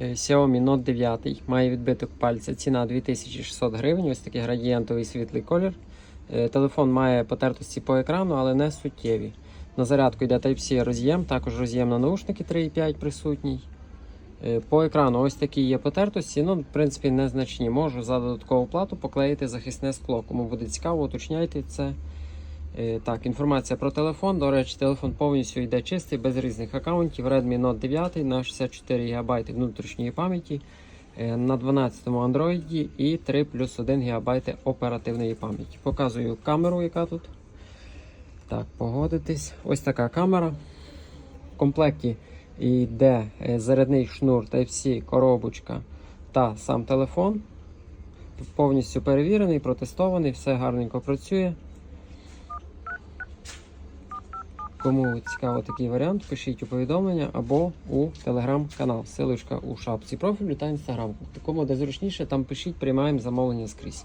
Е, Xiaomi Note 9 має відбиток пальця. Ціна 2600 гривень. Ось такий градієнтовий світлий колір. Е, Телефон має потертості по екрану, але не суттєві. На зарядку йде Type-C роз'єм, також роз'єм на наушники 3.5 присутній. Е, По екрану ось такі є потертості, ну, в принципі, незначні. Можу за додаткову плату поклеїти захисне скло. Кому буде цікаво, уточняйте це. Е, Так, інформація про телефон. До речі, телефон повністю йде чистий, без різних аккаунтів. Redmi Note 9 на 64 ГБ внутрішньої пам'яті, е, на 12-му Android і 3 плюс 1 ГБ оперативної пам'яті. Показую камеру, яка тут. Так, погодитись. Ось така камера. В комплекті йде е, зарядний шнур Type-C, коробочка та сам телефон. Повністю перевірений, протестований, все гарненько працює. Кому цікаво такий варіант, пишіть у повідомлення або у телеграм-канал. Силочка у шапці профілю та інстаграм. Кому де зручніше, там пишіть, приймаємо замовлення скрізь.